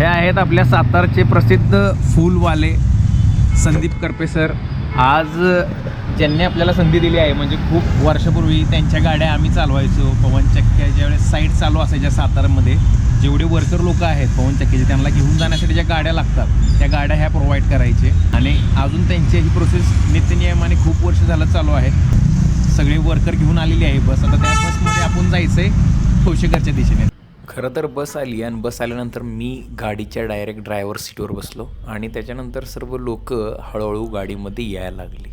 हे आहेत आपल्या सातारचे प्रसिद्ध फूलवाले संदीप करपे सर. आज ज्यांनी आपल्याला संधी दिली आहे म्हणजे खूप वर्षापूर्वी त्यांच्या गाड्या आम्ही चालवायचो. पवनचक्क्या ज्यावेळेस साईट चालू असायच्या सातारामध्ये जेवढे वर्कर लोक आहेत पवनचक्कीचे त्यांना घेऊन जाण्यासाठी ज्या गाड्या लागतात त्या गाड्या ह्या प्रोव्हाइड करायचे. आणि अजून त्यांची ही प्रोसेस नित्यनियमाने खूप वर्ष झालं चालू आहे. सगळे वर्कर घेऊन आलेली आहे बस. आता त्या बसमध्ये आपण जायचं आहे ठोशेकरच्या दिशेने. खरं तर बस आली आणि बस आल्यानंतर मी गाडीच्या डायरेक्ट ड्रायव्हर सीटवर बसलो आणि त्याच्यानंतर सर्व लोक हळूहळू गाडीमध्ये यायला लागली.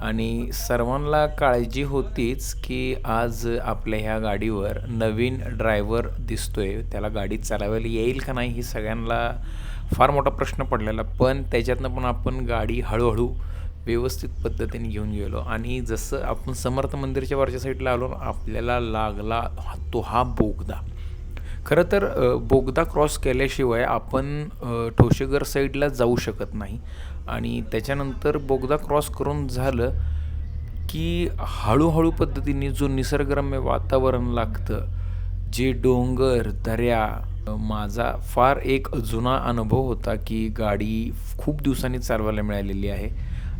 आणि सर्वांना काळजी होतीच की आज आपल्या ह्या गाडीवर नवीन ड्रायव्हर दिसतोय त्याला गाडी चालवायला येईल का नाही ही सगळ्यांना फार मोठा प्रश्न पडलेला. पण त्याच्यातनं पण आपण गाडी हळूहळू व्यवस्थित पद्धतीने घेऊन गेलो. आणि जसं आपण समर्थ मंदिरच्या वरच्या साईडला आलो आपल्याला लागला तो हा बोगदा. खरं तर बोगदा क्रॉस केल्याशिवाय आपण ठोशेघर साईडला जाऊ शकत नाही. आणि त्याच्यानंतर बोगदा क्रॉस करून झालं की हळूहळू पद्धतीने जो निसर्गरम्य वातावरण लागतं जे डोंगर दऱ्या माझा फार एक जुना अनुभव होता की गाडी खूप दिवसांनी चालवायला मिळालेली आहे.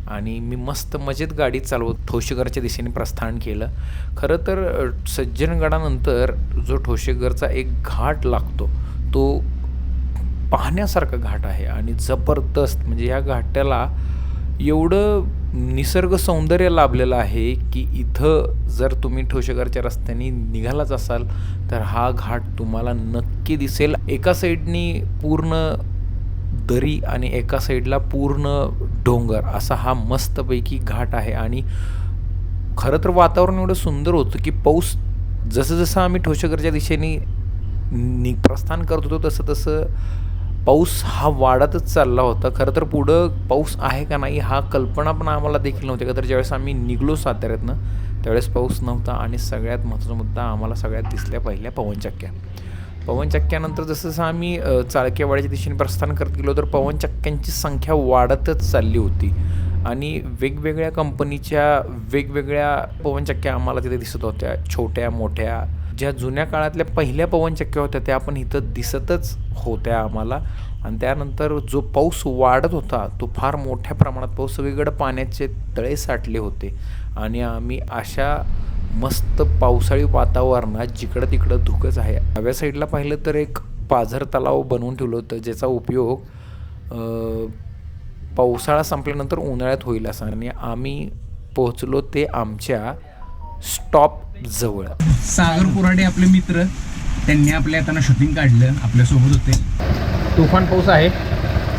आणि मी मस्त मजेत गाडी चालवत ठोशेघरच्या दिशेने प्रस्थान केलं. खरं तर सज्जनगडानंतर जो ठोशेघरचा एक घाट लागतो तो पाहण्यासारखा घाट आहे आणि जबरदस्त. म्हणजे या घाटाला एवढं निसर्ग सौंदर्य लाभलेलं आहे की इथं जर तुम्ही ठोशेघरच्या रस्त्याने निघालाच असाल तर हा घाट तुम्हाला नक्की दिसेल. एका साईडनी पूर्ण दरी आणि एका साईडला पूर्ण डोंगर असा हा मस्तपैकी घाट आहे. आणि खरं तर वातावरण एवढं सुंदर होतं की पाऊस जसं जसं आम्ही ठोशेघरच्या दिशेने नि प्रस्थान करत होतो तसं तसं पाऊस हा वाढतच चालला होता. खरं तर पुढं पाऊस आहे का नाही हा कल्पना पण आम्हाला देखील नव्हती. का तर ज्यावेळेस आम्ही निघलो साताऱ्यातनं त्यावेळेस पाऊस नव्हता आणि सगळ्यात महत्त्वाचा मुद्दा आम्हाला सगळ्यात दिसल्या पहिल्या पवनचक्क्या. पवनचक्क्यानंतर जसं जसं आम्ही चाळकेवाड्याच्या दिशेने प्रस्थान करत गेलो तर पवनचक्क्यांची संख्या वाढतच चालली होती. आणि वेगवेगळ्या कंपनीच्या वेगवेगळ्या पवनचक्क्या आम्हाला तिथे दिसत होत्या. छोट्या मोठ्या. ज्या जुन्या काळातल्या पहिल्या पवनचक्क्या होत्या त्या आपण इथं दिसतच होत्या आम्हाला. आणि त्यानंतर जो पाऊस वाढत होता तो फार मोठ्या प्रमाणात पाऊस सगळीकडे पाण्याचे तळे साठले होते. आणि आम्ही अशा मस्त पावसाळी वातावरणात जिकडं तिकडं धुकंच आहे. डाव्या साईडला पाहिलं तर एक पाझर तलाव बनवून ठेवलं होतं ज्याचा उपयोग पावसाळा संपल्यानंतर उन्हाळ्यात होईल असा. आणि आम्ही पोहोचलो ते आमच्या स्टॉप जवळ. सागर कुराडे आपले मित्र त्यांनी आपल्या येताना शूटिंग काढलं आपल्यासोबत होते. तुफान पाऊस आहे.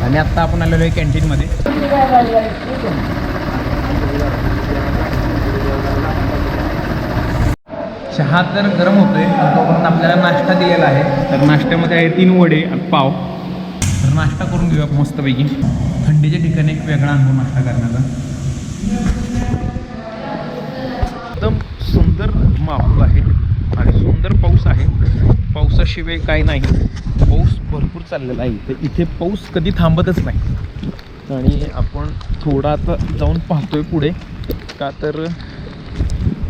आणि आत्ता आपण आलेलो आहे कॅन्टीनमध्ये चहा तर गरम होतोय तोपर्यंत आपल्याला नाश्ता दिलेला आहे. तर नाश्त्यामध्ये आहे तीन वडे आणि पाव. तर नाश्ता करून घेऊया मस्तपैकी. थंडीच्या ठिकाणी एक वेगळा अनुभव नाश्ता करण्याचा. एकदम सुंदर माहोल आहे आणि सुंदर पाऊस आहे. पावसाशिवाय काही नाही. पाऊस भरपूर चाललेला आहे. इथे इथे पाऊस कधी थांबतच नाही. आणि आपण थोडा आता जाऊन पाहतोय पुढे. का तर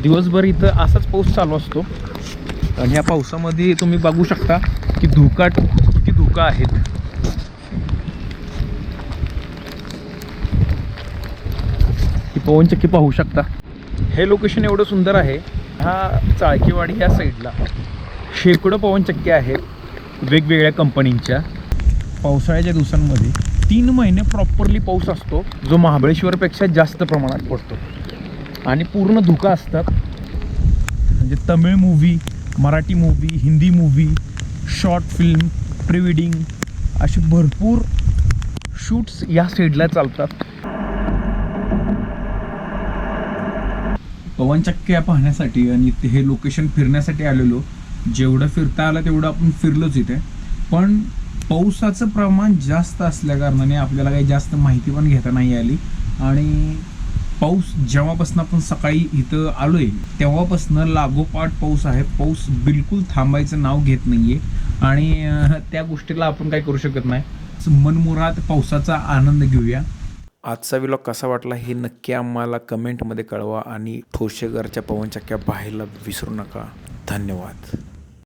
दिवसभर इथं असाच पाऊस चालू असतो. आणि या पावसामध्ये तुम्ही बघू शकता की धुकाट किती धुका आहेत. ही पवनचक्की पाहू शकता. हे लोकेशन एवढं सुंदर आहे. हा चाळकीवाडी या साईडला शेकडो पवनचक्क्या आहेत. वेगवेगळ्या कंपनींच्या पावसाळ्याच्या दिवसांमध्ये तीन महिने प्रॉपरली पाऊस असतो. जो महाबळेश्वरपेक्षा जास्त प्रमाणात पडतो. आणि पूर्ण धुका असतात. म्हणजे Tamil movie Marathi movie Hindi movie short film pre wedding असे भरपूर शूट्स या साईडला चालतात. पवनचक्क्या पाहण्यासाठी आणि ते हे लोकेशन फिरण्यासाठी आलेलो. जेवढं फिरता आलं तेवढं आपण फिरलोच इथे. पण पावसाचं प्रमाण जास्त असल्या कारणाने आपल्याला काही जास्त माहिती पण घेता नाही आली. आणि पाऊस जेव्हापासून आपण सकाळी इथं आलोय तेव्हापासून लागोपाठ पाऊस आहे. पाऊस बिलकुल थांबायचं नाव घेत नाहीये. आणि त्या गोष्टीला आपण काय करू शकत नाही. मनमुरात पावसाचा आनंद घेऊया. आजचा विलॉग कसा वाटला हे नक्की आम्हाला कमेंटमध्ये कळवा आणि ठोशेघरच्या पवनचक्क्या पाहायला विसरू नका. धन्यवाद.